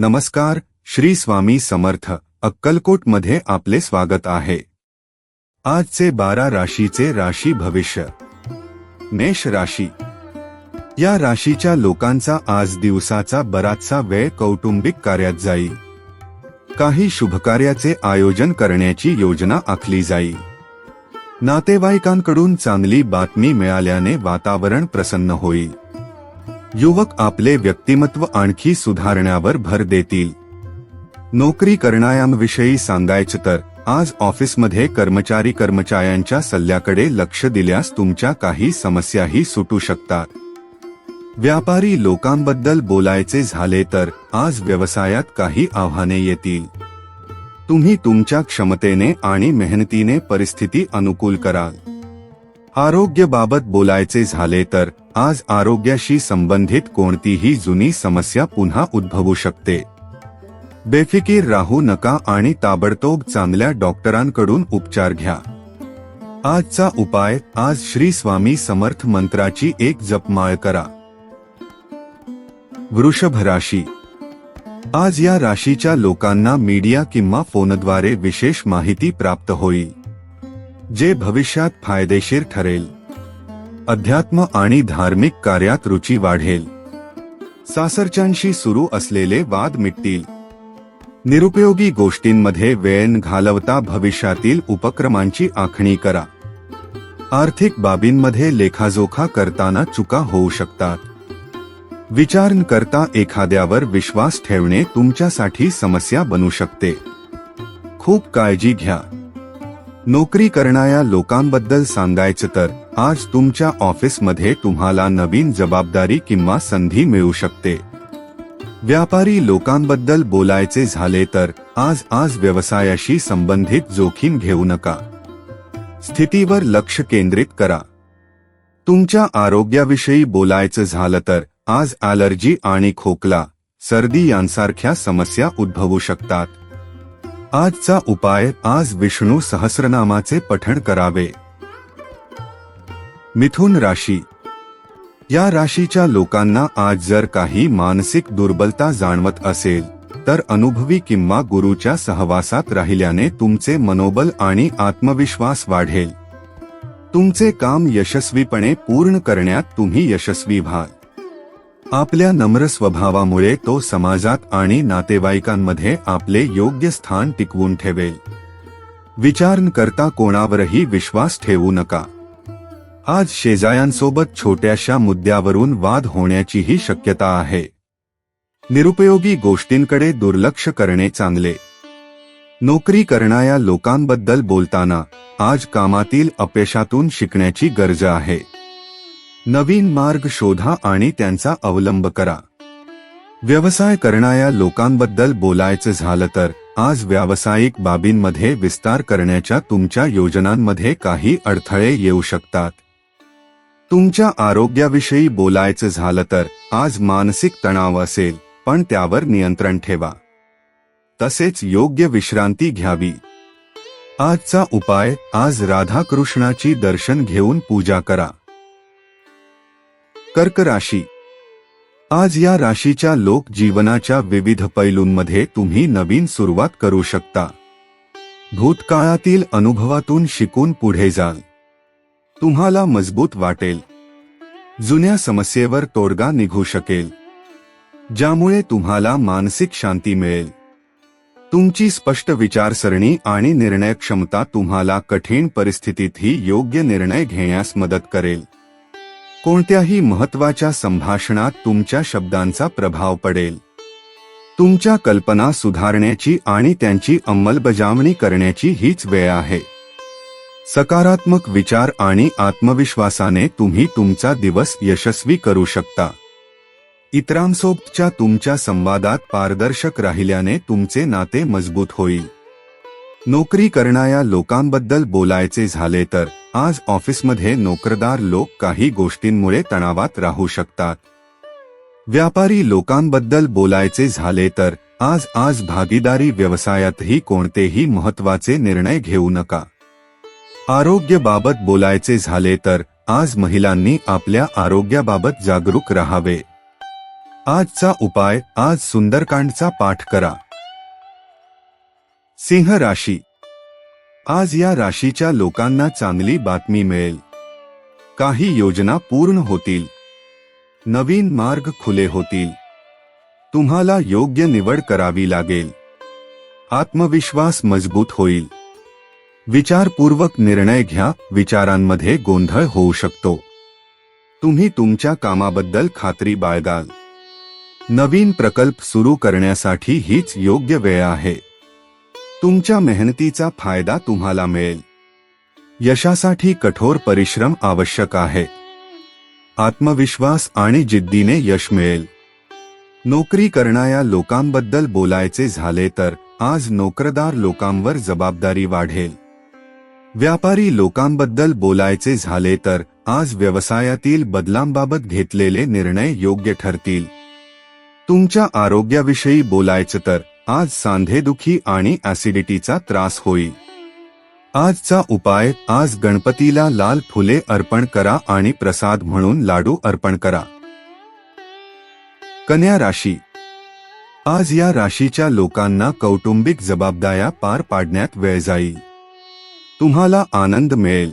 नमस्कार श्री स्वामी समर्थ अक्कलकोटमध्ये आपले स्वागत आहे. आजचे बारा राशीचे राशी भविष्य. मेष राशी. या राशीच्या लोकांचा आज दिवसाचा बराचसा वेळ कौटुंबिक कार्यात जाईल काही शुभकार्याचे आयोजन करण्याची योजना आखली जाईल नातेवाईकांकडून चांगली बातमी मिळाल्याने वातावरण प्रसन्न होईल युवक आपले व्यक्तिमत्व आणखी सुधारण्यावर भर देतील. नोकरी करणाऱ्यांविषयी सांगायचं तर आज ऑफिसमध्ये कर्मचारी कर्मचाऱ्यांच्या सल्ल्याकडे लक्ष दिल्यास तुमच्या काही समस्याही सुटू शकतात. व्यापारी लोकांबद्दल बोलायचे झाले तर आज व्यवसायात काही आव्हाने येतील. तुम्ही तुमच्या क्षमतेने आणि मेहनतीने परिस्थिती अनुकूल कराल. आरोग्याबाबत बोलायचे झाले तर आज आरोग्याशी संबंधित कोणतीही जुनी समस्या पुन्हा उद्भवू शकते. बेफिकीर राहू नका आणि ताबडतोब चांगल्या डॉक्टरांकडून उपचार घ्या. आजचा उपाय आज श्री स्वामी समर्थ मंत्राची एक जपमाळ करा. वृषभ राशी. आज या राशीच्या लोकांना मीडिया किंवा फोनद्वारे विशेष माहिती प्राप्त होईल. जे भविष्यात फायदेशीर ठरेल. अध्यात्म आणि धार्मिक कार्यात रुची वाढेल. सासरच्यांशी सुरू असलेले वाद मिटतील. निरुपयोगी गोष्टींमध्ये वेळ घालवता भविष्यातील उपक्रमांची आखणी करा. आर्थिक बाबींमध्ये लेखाजोखा करताना चुका होऊ शकतात. विचार न करता एखाद्यावर विश्वास ठेवणे तुमच्यासाठी समस्या बनू शकते. खूप काळजी घ्या. नोकरी करणाऱ्या लोकांबद्दल सांगायचं तर आज तुमच्या ऑफिसमध्ये तुम्हाला नवीन जबाबदारी किंवा संधी मिळू शकते. व्यापारी लोकांबद्दल बोलायचे झाले तर आज आज व्यवसायाशी संबंधित जोखीम घेऊ नका. स्थितीवर लक्ष केंद्रित करा. तुमच्या आरोग्याविषयी बोलायचं झालं तर आज ॲलर्जी आणि खोकला सर्दी यांसारख्या समस्या उद्भवू शकतात. आजचा उपाय आज विष्णू सहस्रनामाचे पठण करावे. मिथुन राशी. या राशीच्या लोकांना आज जर काही मानसिक दुर्बलता जाणवत असेल तर अनुभवी किंवा गुरुच्या सहवासात राहिल्याने तुमचे मनोबल आणि आत्मविश्वास वाढेल. तुमचे काम यशस्वीपणे पूर्ण करण्यात तुम्ही यशस्वी व्हाल. आपल्या नम्र स्वभावामुळे तो समाजात आणि नातेवाईकांमध्ये आपले योग्य स्थान टिकवून ठेवेल. विचार न करता कोणावरही विश्वास ठेवू नका. आज शेजायांसोबत छोट्याशा मुद्द्यावरून वाद होण्याचीही शक्यता आहे. निरुपयोगी गोष्टींकडे दुर्लक्ष करणे चांगले. नोकरी करणाऱ्या लोकांबद्दल बोलताना आज कामातील अपयशातून शिकण्याची गरज आहे. नवीन मार्ग शोधा आणि त्यांचा अवलंब करा. व्यवसाय करणाऱ्या लोकांबद्दल बोलायचं झालं तर आज व्यावसायिक बाबींमध्ये विस्तार करण्याच्या तुमच्या योजनांमध्ये काही अडथळे येऊ शकतात. तुमच्या आरोग्याविषयी बोलायचं झालं तर आज मानसिक तणाव असेल पण त्यावर नियंत्रण ठेवा. तसेच योग्य विश्रांती घ्यावी. आजचा उपाय आज राधाकृष्णाची दर्शन घेऊन पूजा करा. कर्क राशी. आज या राशीच्या लोक जीवनाच्या विविध पैलूंमध्ये तुम्ही नवीन सुरुवात करू शकता. भूतकाळातील अनुभवातून शिकून पुढे जाल. तुम्हाला मजबूत वाटेल. जुन्या समस्येवर तोडगा निघू शकेल. ज्यामुळे तुम्हाला मानसिक शांती मिळेल. तुमची स्पष्ट विचारसरणी आणि निर्णय क्षमता तुम्हाला कठीण परिस्थितीतही योग्य निर्णय घेण्यास मदत करेल. कोणत्याही महत्त्वाच्या संभाषणात तुमच्या शब्दांचा प्रभाव पडेल. तुमच्या कल्पना सुधारण्याची आणि त्यांची अंमलबजावणी करण्याची हीच वेळ आहे. सकारात्मक विचार आणि आत्मविश्वासाने तुम्ही तुमचा दिवस यशस्वी करू शकता. इतरांसोबतच्या तुमच्या संवादात पारदर्शक राहिल्याने तुमचे नाते मजबूत होईल. नोकरी करणाऱ्या लोकांबद्दल बोलायचे झाले तर आज ऑफिसमध्ये नोकरदार लोक काही गोष्टींमुळे तणावात राहू शकतात. व्यापारी लोकांबद्दल बोलायचे झाले तर आज आज भागीदारी व्यवसायातही कोणतेही महत्त्वाचे निर्णय घेऊ नका. आरोग्याबाबत बोलायचे झाले तर आज महिलांनी आपल्या आरोग्याबाबत जागरूक राहावे. आजचा उपाय आज सुंदरकांडचा पाठ करा. सिंह राशी. आज या राशीच्या लोकांना चांगली बातमी मिळेल. काही योजना पूर्ण होतील. नवीन मार्ग खुले होतील. तुम्हाला योग्य निवड करावी लागेल. आत्मविश्वास मजबूत होईल. विचारपूर्वक निर्णय घ्या विचारांमध्ये गोंधळ होऊ शकतो. तुम्ही तुमच्या कामाबद्दल खात्री बाळगाल. नवीन प्रकल्प सुरू करण्यासाठी हीच योग्य वेळ आहे. तुमच्या मेहनतीचा फायदा तुम्हाला मिळेल. यशासाठी कठोर परिश्रम आवश्यक आहे. आत्मविश्वास आणि जिद्दीने यश मिळेल. नोकरी करणाऱ्या लोकांबद्दल बोलायचे झाले तर आज नोकरदार लोकांवर जबाबदारी वाढेल. व्यापारी लोकांबद्दल बोलायचे झाले तर आज व्यवसायातील बदलांबाबत घेतलेले निर्णय योग्य ठरतील. तुमच्या आरोग्याविषयी बोलायचं तर आज सांधेदुखी आणि ऍसिडिटीचा त्रास होईल. आजचा उपाय आज गणपतीला लाल फुले अर्पण करा आणि प्रसाद म्हणून लाडू अर्पण करा. कन्या राशी. आज या राशीच्या लोकांना कौटुंबिक जबाबदाऱ्या पार पाडण्यात वेळ जाईल. तुम्हाला आनंद मिळेल.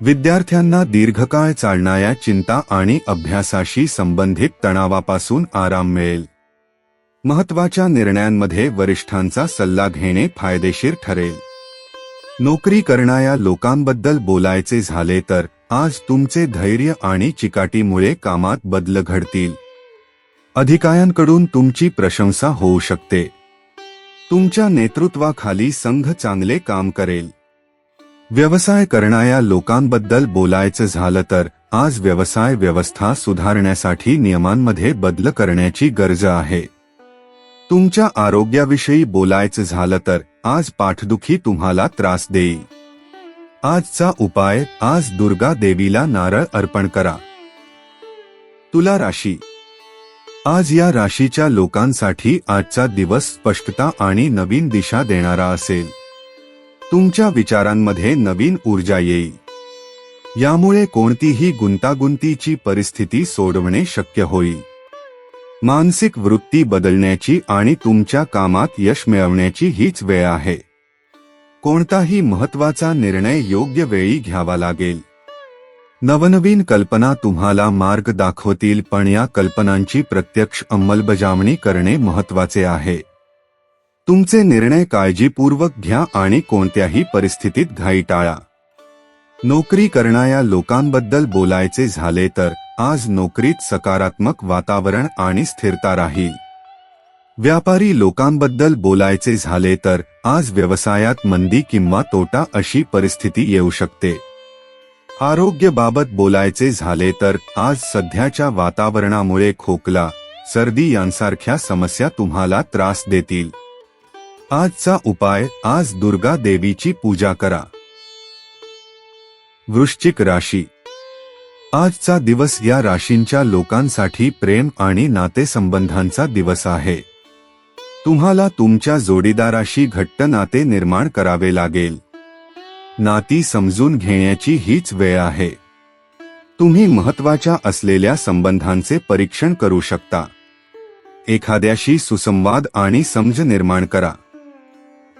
विद्यार्थ्यांना दीर्घकाळ चालणाऱ्या चिंता आणि अभ्यासाशी संबंधित तणावापासून आराम मिळेल. महत्त्वाच्या निर्णयांमध्ये वरिष्ठांचा सल्ला घेणे फायदेशीर ठरेल. नोकरी करणाऱ्या लोकांबद्दल बोलायचे झाले तर आज तुमचे धैर्य आणि चिकाटीमुळे कामात बदल घडतील. अधिकाऱ्यांकडून तुमची प्रशंसा होऊ शकते. तुमच्या नेतृत्वाखाली संघ चांगले काम करेल. व्यवसाय करणाऱ्या लोकांबद्दल बोलायचं झालं तर आज व्यवसाय व्यवस्था सुधारण्यासाठी नियमांमध्ये बदल करण्याची गरज आहे. तुमच्या आरोग्याविषयी बोलायचं झालं तर आज पाठदुखी तुम्हाला त्रास देईल. आजचा उपाय आज दुर्गा देवीला नारळ अर्पण करा. तुला राशी. आज या राशीच्या लोकांसाठी आजचा दिवस स्पष्टता आणि नवीन दिशा देणारा असेल. तुमच्या विचारांमध्ये नवीन ऊर्जा येईल. यामुळे कोणतीही गुंतागुंतीची परिस्थिती सोडवणे शक्य होईल. मानसिक वृत्ती बदलण्याची आणि तुमच्या कामात यश मिळवण्याची हीच वेळ आहे. कोणताही महत्त्वाचा निर्णय योग्य वेळी घ्यावा लागेल. नवनवीन कल्पना तुम्हाला मार्ग दाखवतील पण या कल्पनांची प्रत्यक्ष अंमलबजावणी करणे महत्त्वाचे आहे. तुमचे निर्णय काळजीपूर्वक घ्या आणि कोणत्याही परिस्थितीत घाई टाळा नोकरी करणाऱ्या लोकांबद्दल बोलायचे झाले तर आज नोकरीत सकारात्मक वातावरण आणि स्थिरता राहील. व्यापारी लोकांबद्दल बोलायचे झाले तर आज व्यवसायात मंदी किंवा तोटा अशी परिस्थिती येऊ शकते. आरोग्यबाबत बोलायचे झाले तर आज सध्याच्या वातावरणामुळे खोकला सर्दी यांसारख्या समस्या तुम्हाला त्रास देतील. आजचा उपाय आज दुर्गा देवीची पूजा करा. वृश्चिक राशी आजचा दिवस या राशींच्या लोकांसाठी प्रेम आणि नातेसंबंधांचा दिवस आहे. तुम्हाला तुमच्या जोडीदाराशी घट्ट नाते निर्माण करावे लागेल. नाती समजून घेण्याची हीच वेळ आहे. तुम्ही महत्त्वाच्या असलेल्या संबंधांचे परीक्षण करू शकता. एखाद्याशी सुसंवाद आणि समज निर्माण करा.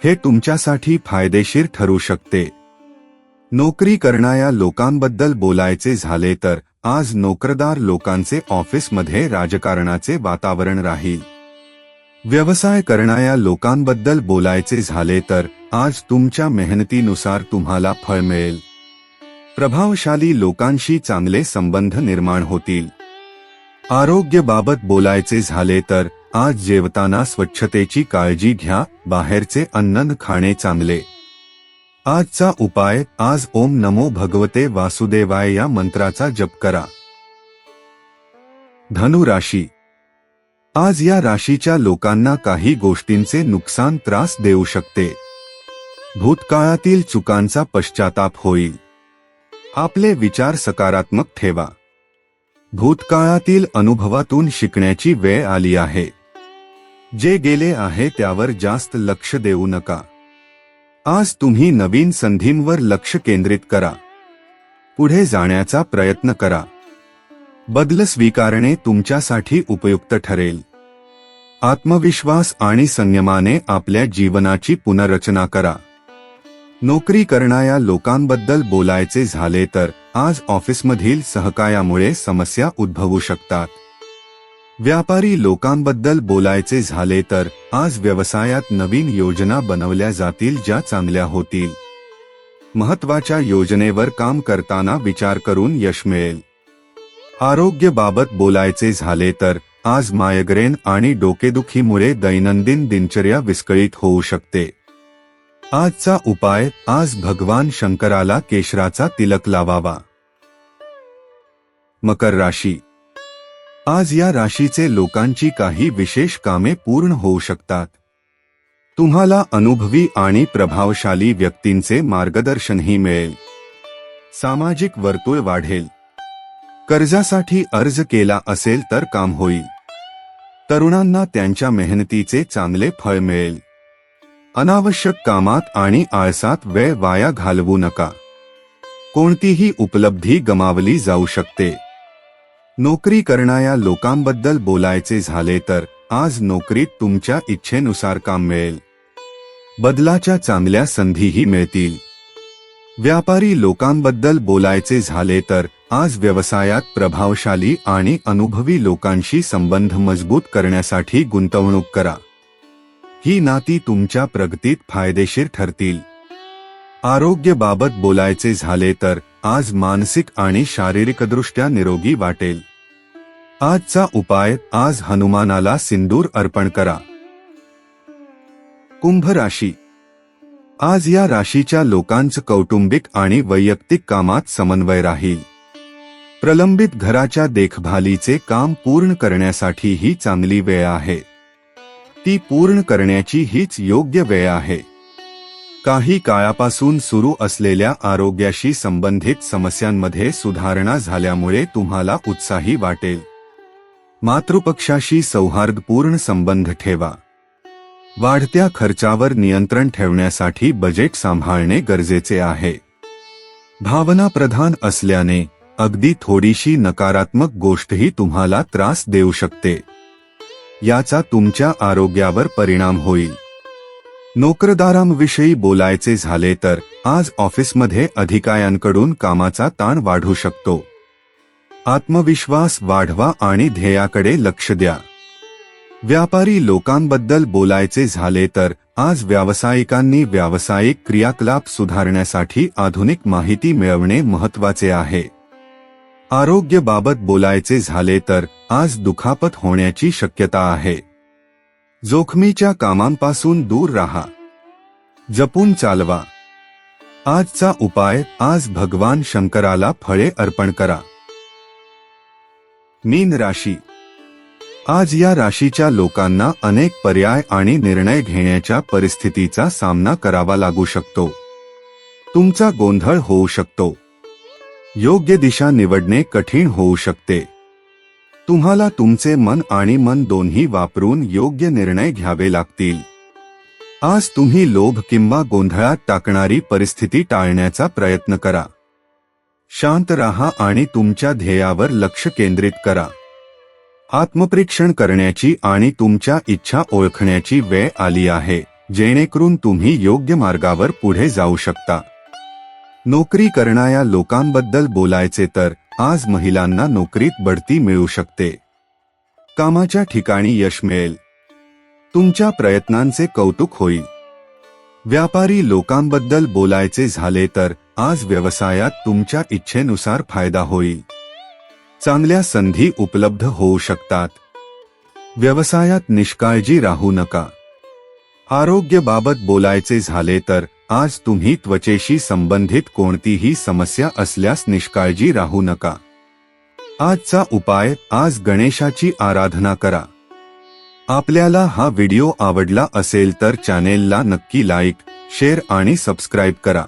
हे तुमच्यासाठी फायदेशीर ठरू शकते. नोकरी करणाऱ्या लोकांबद्दल बोलायचे झाले तर आज नोकरदार लोकांचे ऑफिसमध्ये राजकारणाचे वातावरण राहील. व्यवसाय करणाऱ्या लोकांबद्दल बोलायचे झाले तर आज तुमच्या मेहनतीनुसार तुम्हाला फळ मिळेल. प्रभावशाली लोकांशी चांगले संबंध निर्माण होतील. आरोग्यबाबत बोलायचे झाले तर आज जेवताना स्वच्छतेची काळजी घ्या बाहेरचे अन्न खाणे चांगले. आजचा उपाय आज ओम नमो भगवते वासुदेवाय या मंत्राचा जप करा. धनु राशी आज या राशीच्या लोकांना काही गोष्टींचे नुकसान त्रास देऊ शकते. भूतकाळातील चुकांचा पश्चाताप होईल. आपले विचार सकारात्मक ठेवा. भूतकाळातील अनुभवातून शिकण्याची वेळ आली आहे. जे गेले आहे त्यावर जास्त लक्ष देऊ नका. आज तुम्ही नवीन संधींवर लक्ष केंद्रित करा. पुढे जाण्याचा प्रयत्न करा. बदल स्वीकारणे तुमच्यासाठी उपयुक्त ठरेल. आत्मविश्वास आणि संयमाने आपल्या जीवनाची पुनर्रचना करा. नोकरी करणाऱ्या लोकांबद्दल बोलायचे झाले तर आज ऑफिसमधील सहकायामुळे समस्या उद्भवू शकतात. व्यापारी लोकांबद्दल बोलायचे झाले तर आज व्यवसायात नवीन योजना बनवल्या जातील ज्या चांगल्या होतील. महत्त्वाच्या योजनेवर काम करताना विचार करून यश मिळेल. आरोग्यबाबत बोलायचे झाले तर आज मायग्रेन आणि डोकेदुखीमुळे दैनंदिन दिनचर्या विस्कळीत होऊ शकते. आजचा उपाय आज भगवान शंकराला केशराचा तिलक लावावा. मकर राशी आज या राशीचे लोकांची काही विशेष कामे पूर्ण होऊ शकतात. तुम्हाला अनुभवी आणि प्रभावशाली व्यक्तींचे मार्गदर्शनही मिळेल. सामाजिक वर्तुळ वाढेल. कर्जासाठी अर्ज केला असेल तर काम होईल. तरुणांना त्यांच्या मेहनतीचे चांगले फळ मिळेल. अनावश्यक कामात आणि आळसात वेळ वाया घालवू नका. कोणतीही उपलब्धी गमावली जाऊ शकते. नोकरी करणाऱ्या लोकांबद्दल बोलायचे झाले तर आज नोकरीत तुमच्या इच्छेनुसार काम मिळेल. बदलाच्या चांगल्या संधीही मिळतील. व्यापारी लोकांबद्दल बोलायचे झाले तर आज व्यवसायात प्रभावशाली आणि अनुभवी लोकांशी संबंध मजबूत करण्यासाठी गुंतवणूक करा. ही नाती तुमच्या प्रगतीत फायदेशीर ठरतील. आरोग्याबाबत बोलायचे झाले तर आज मानसिक आणि शारीरिकदृष्ट्या निरोगी वाटेल. आजचा उपाय आज हनुमानाला सिंदूर अर्पण करा. कुंभ राशी. आज या राशीच्या लोकांचं कौटुंबिक आणि वैयक्तिक कामात समन्वय राहील. प्रलंबित घराच्या देखभालीचे काम पूर्ण करण्यासाठी ही चांगली वेळ आहे. ती पूर्ण करण्याची हीच योग्य वेळ आहे. काही काळापासून सुरू असलेल्या आरोग्याशी संबंधित समस्यांमध्ये सुधारणा झाल्यामुळे तुम्हाला उत्साही वाटेल. मातृपक्षाशी सौहार्दपूर्ण संबंध ठेवा. वाढत्या खर्चावर नियंत्रण ठेवण्यासाठी बजेट सांभाळणे गरजेचे आहे. भावना प्रधान असल्याने अगदी थोडीशी नकारात्मक गोष्टही तुम्हाला त्रास देऊ शकते. याचा तुमच्या आरोग्यावर परिणाम होईल. नोकरदारांविषयी बोलायचे झाले तर आज ऑफिसमध्ये अधिकाऱ्यांकडून कामाचा ताण वाढू शकतो. आत्मविश्वास वाढवा आणि ध्येयाकडे लक्ष द्या. व्यापारी लोकांबद्दल बोलायचे झाले तर आज व्यावसायिकांनी व्यावसायिक क्रियाकलाप सुधारण्यासाठी आधुनिक माहिती मिळवणे महत्त्वाचे आहे. आरोग्याबाबत बोलायचे झाले तर आज दुखापत होण्याची शक्यता आहे. जोखमीच्या कामांपासून दूर राहा. जपून चालवा. आजचा उपाय आज भगवान शंकराला फळे अर्पण करा. मीन राशी. आज या राशीच्या लोकांना अनेक पर्याय आणि निर्णय घेण्याच्या परिस्थितीचा सामना करावा लागू शकतो. तुमचा गोंधळ होऊ शकतो. योग्य दिशा निवडणे कठीण होऊ शकते. तुम्हाला तुमचे मन आणि मन दोन्ही वापरून योग्य निर्णय घ्यावे लागतील. आज तुम्ही लोभ किंवा गोंधळात टाकणारी परिस्थिती टाळण्याचा प्रयत्न करा. शांत राहा आणि तुमच्या ध्येयावर लक्ष केंद्रित करा. आत्मपरीक्षण करण्याची आणि तुमच्या इच्छा ओळखण्याची वेळ आली आहे जेणेकरून तुम्ही योग्य मार्गावर पुढे जाऊ शकता. नोकरी करणाऱ्या लोकांबद्दल बोलायचे तर आज महिलांना नोकरीत बढती मिळू शकते. कामाच्या ठिकाणी यश मिळेल. तुमच्या प्रयत्नांचे कौतुक होईल. व्यापारी लोकांबद्दल बोलायचे झाले तर आज व्यवसायात तुमच्या इच्छेनुसार फायदा होईल. चांगल्या संधी उपलब्ध होऊ शकतात. व्यवसायात निष्काळजी राहू नका. आरोग्याबाबत बोलायचे झाले तर आज तुम्ही त्वचेशी संबंधित कोणतीही समस्या असल्यास निष्काळजी राहू नका. आजचा उपाय आज गणेशाची आराधना करा. आपल्याला हा व्हिडिओ आवडला असेल तर चॅनेलला नक्की लाईक शेअर आणि सबस्क्राईब करा.